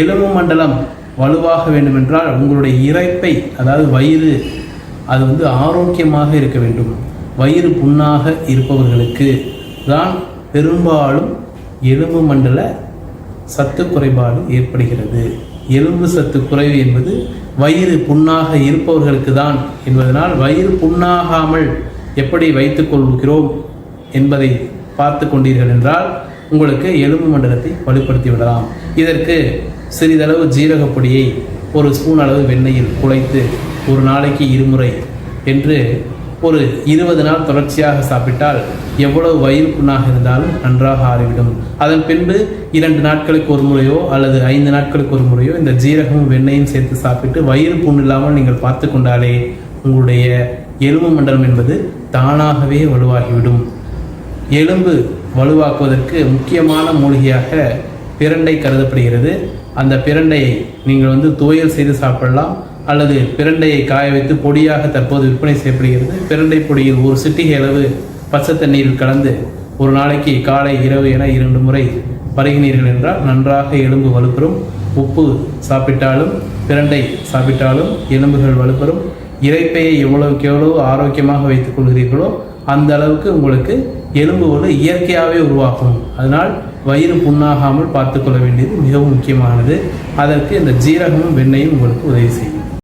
எலும்பு மண்டலம் வலுவாக வேண்டுமென்றால் உங்களுடைய இறைப்பை அதாவது வயிறு அது வந்து ஆரோக்கியமாக இருக்க வேண்டும். வயிறு புண்ணாக இருப்பவர்களுக்கு தான் பெரும்பாலும் எலும்பு மண்டல சத்து குறைபாடு ஏற்படுகிறது. எலும்பு சத்து குறைவு என்பது வயிறு புண்ணாக இருப்பவர்களுக்கு தான் என்பதனால் வயிறு புண்ணாகாமல் எப்படி வைத்துக் கொள்கிறோம் என்பதை பார்த்து கொண்டீர்கள் என்றால் உங்களுக்கு எலும்பு மண்டலத்தை வலுப்படுத்தி விடலாம். இதற்கு சிறிதளவு ஜீரகப் பொடியை ஒரு ஸ்பூன் அளவு வெண்ணெயில் குழைத்து ஒரு நாளைக்கு இருமுறை என்று ஒரு இருபது நாள் தொடர்ச்சியாக சாப்பிட்டால் எவ்வளவு வயிறு புண்ணாக இருந்தாலும் நன்றாக ஆறிவிடும். அதன் பின்பு இரண்டு நாட்களுக்கு ஒரு முறையோ அல்லது ஐந்து நாட்களுக்கு ஒரு முறையோ இந்த ஜீரகமும் வெண்ணெயும் சேர்த்து சாப்பிட்டு வயிறு புண் இல்லாமல் நீங்கள் பார்த்து கொண்டாலே உங்களுடைய எலும்பு மண்டலம் என்பது தானாகவே வலுவாகிவிடும். எலும்பு வலுவாக்குவதற்கு முக்கியமான மூலிகையாக பிரண்டை கருதப்படுகிறது. அந்த பிரண்டையை நீங்கள் வந்து துவையல் செய்து சாப்பிடலாம். அல்லது பிரண்டையை காய வைத்து பொடியாக தற்போது விற்பனை செய்யப்படுகிறது. பிரண்டை பொடியில் ஒரு சிட்டிகை அளவு பச்சை தண்ணீரில் கலந்து ஒரு நாளைக்கு காலை இரவு என இரண்டு முறை பருகினீர்கள் என்றால் நன்றாக எலும்பு வலுப்பெறும். உப்பு சாப்பிட்டாலும் பிரண்டை சாப்பிட்டாலும் எலும்புகள் வலுப்பெறும். இறைப்பையை எவ்வளவுக்கு எவ்வளவு ஆரோக்கியமாக வைத்துக் கொள்கிறீர்களோ அந்த அளவுக்கு உங்களுக்கு எலும்பு வலு இயற்கையாகவே உருவாகும். அதனால் வயிறு புண்ணாகாமல் பார்த்துக்கொள்ள வேண்டியது மிகவும் முக்கியமானது. அதற்கு இந்த ஜீரகமும் வெண்ணையும் உங்களுக்கு உதவி செய்யும்.